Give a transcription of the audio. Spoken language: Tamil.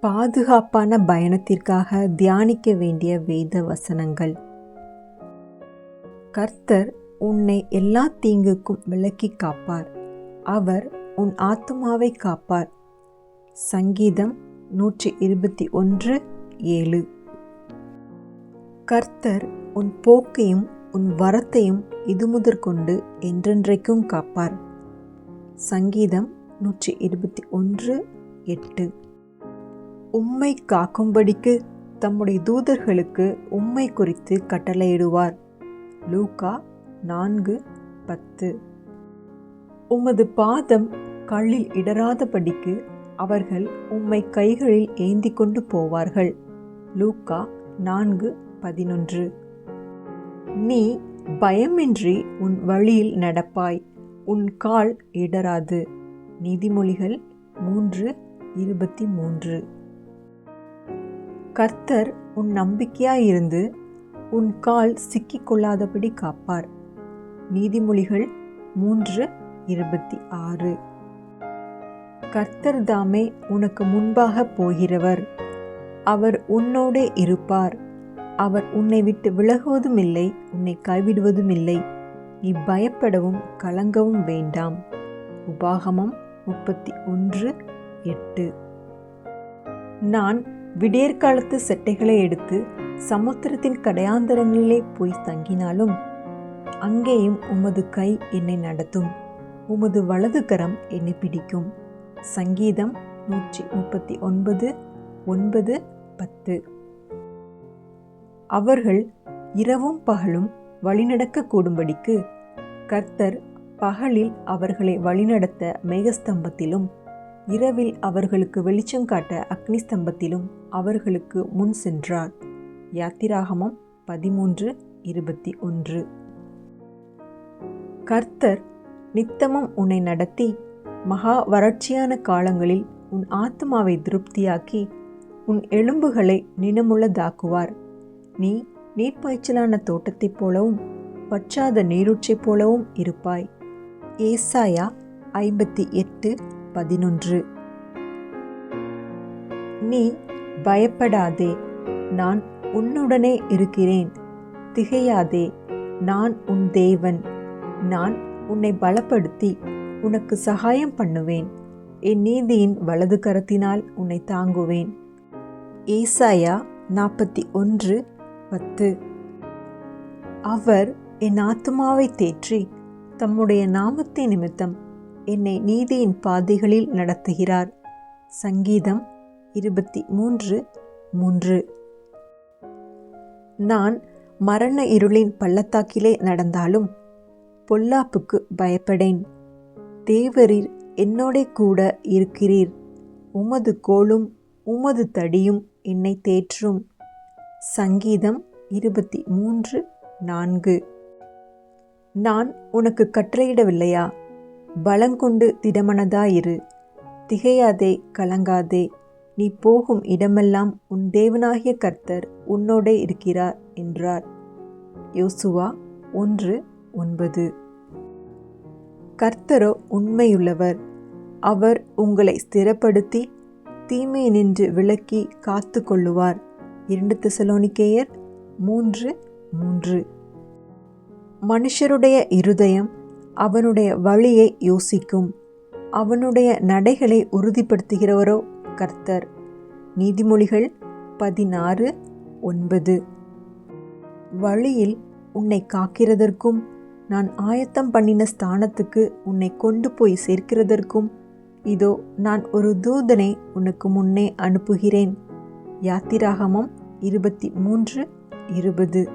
பாதுகாப்பான பயணத்திற்காக தியானிக்க வேண்டிய வேத வசனங்கள். கர்த்தர் உன்னை எல்லா தீங்குக்கும் விலக்கி காப்பார். அவர் உன் ஆத்மாவை காப்பார். சங்கீதம் நூற்றி இருபத்தி ஒன்று ஏழு. கர்த்தர் உன் போக்கையும் உன் வரத்தையும் இது முதற்கொண்டு என்றென்றைக்கும் காப்பார். சங்கீதம் நூற்றி இருபத்தி ஒன்று எட்டு. உம்மை காக்கும்படிக்கு தம்முடைய தூதர்களுக்கு உம்மை குறித்து கட்டளையிடுவார். லூகா நான்கு பத்து. உமது பாதம் கல்லில் இடராதபடிக்கு அவர்கள் உம்மை கைகளில் ஏந்தி கொண்டு போவார்கள். லூக்கா நான்கு பதினொன்று. நீ பயமின்றி உன் வழியில் நடப்பாய் உன் கால் இடராது நீதிமொழிகள் மூன்று இருபத்தி மூன்று. கர்த்தர் உன் நம்பிக்கையாயிருந்து உன் கால் சிக்கிக்கொள்ளாதபடி காப்பார். நீதிமொழிகள் மூன்று இருபத்தி ஆறு. கர்த்தர் தாமே உனக்கு முன்பாக போகிறவர். அவர் உன்னோடே இருப்பார். அவர் உன்னை விட்டு விலகுவதும் இல்லை உன்னை கைவிடுவதும் இல்லை நீ பயப்படவும் கலங்கவும் வேண்டாம். உபாகமம் முப்பத்தி ஒன்று எட்டு. நான் விடியற்காலத்து செட்டைகளை எடுத்து சமுத்திரத்தின் கடையாந்தரங்களிலே போய் தங்கினாலும் அங்கேயும் உமது கை என்னை நடத்தும். உமது வலது கரம் என்னை பிடிக்கும். சங்கீதம் நூற்றி முப்பத்தி ஒன்பது ஒன்பது பத்து. அவர்கள் இரவும் பகலும் வழிநடக்க கூடும்படிக்கு கர்த்தர் பகலில் அவர்களை வழிநடத்த மேகஸ்தம்பத்திலும் இரவில் அவர்களுக்கு வெளிச்சம் காட்ட அக்னி ஸ்தம்பத்திலும் அவர்களுக்கு முன் சென்றார் யாத்திராகமம் பதிமூன்று இருபத்தி ஒன்று. கர்த்தர் நித்தமும் உன்னை நடத்தி மகா வறட்சியான காலங்களில் உன் ஆத்மாவை திருப்தியாக்கி உன் எலும்புகளை நினமுள்ளதாக்குவார் நீ நீர்ப்பாய்ச்சலான தோட்டத்தைப் போலவும் பற்றாத நீரூற்றைப் போலவும் இருப்பாய். ஏசாயா ஐம்பத்தி எட்டு பதினொன்று. நீ பயப்படாதே நான் உன்னுடனே இருக்கிறேன். திகையாதே நான் உன் தேவன். நான் உன்னை பலப்படுத்தி உனக்கு சகாயம் பண்ணுவேன். என் நீதியின் வலது கரத்தினால் உன்னை தாங்குவேன். ஏசாயா நாற்பத்தி ஒன்று பத்து. அவர் என் ஆத்துமாவை தேற்றி தம்முடைய நாமத்தை நிமித்தம் என்னை நீதியின் பாதைகளில் நடத்துகிறார். சங்கீதம் இருபத்தி மூன்று மூன்று. நான் மரண இருளின் பள்ளத்தாக்கிலே நடந்தாலும் பொல்லாப்புக்கு பயப்படேன். தேவரீர் என்னோட கூட இருக்கிறீர். உமது கோலும் உமது தடியும் என்னை தேற்றும். சங்கீதம் இருபத்தி மூன்று நான்கு. நான் உனக்கு கட்டளையிடவில்லையா? பலங்கொண்டு திடமனதாயிரு. திகையாதே கலங்காதே நீ போகும் இடமெல்லாம் உன் தேவனாகிய கர்த்தர் உன்னோடே இருக்கிறார் என்றார். யோசுவா ஒன்று ஒன்பது. கர்த்தரோ உண்மையுள்ளவர் அவர் உங்களை ஸ்திரப்படுத்தி தீமை நின்று விலக்கி காத்து கொள்ளுவார் இரண்டு திசலோனிக்கேயர் மூன்று மூன்று. மனுஷருடைய இருதயம் அவனுடைய வழியை யோசிக்கும். அவனுடைய நடைகளை உறுதிப்படுத்துகிறவரோ கர்த்தர். நீதிமொழிகள் பதினாறு ஒன்பது. வழியில் உன்னை காக்கிறதற்கும் நான் ஆயத்தம் பண்ணின ஸ்தானத்துக்கு உன்னை கொண்டு போய் சேர்க்கிறதற்கும் இதோ நான் ஒரு தூதனை உனக்கு முன்னே அனுப்புகிறேன். யாத்திராகமம் இருபத்தி மூன்று இருபது.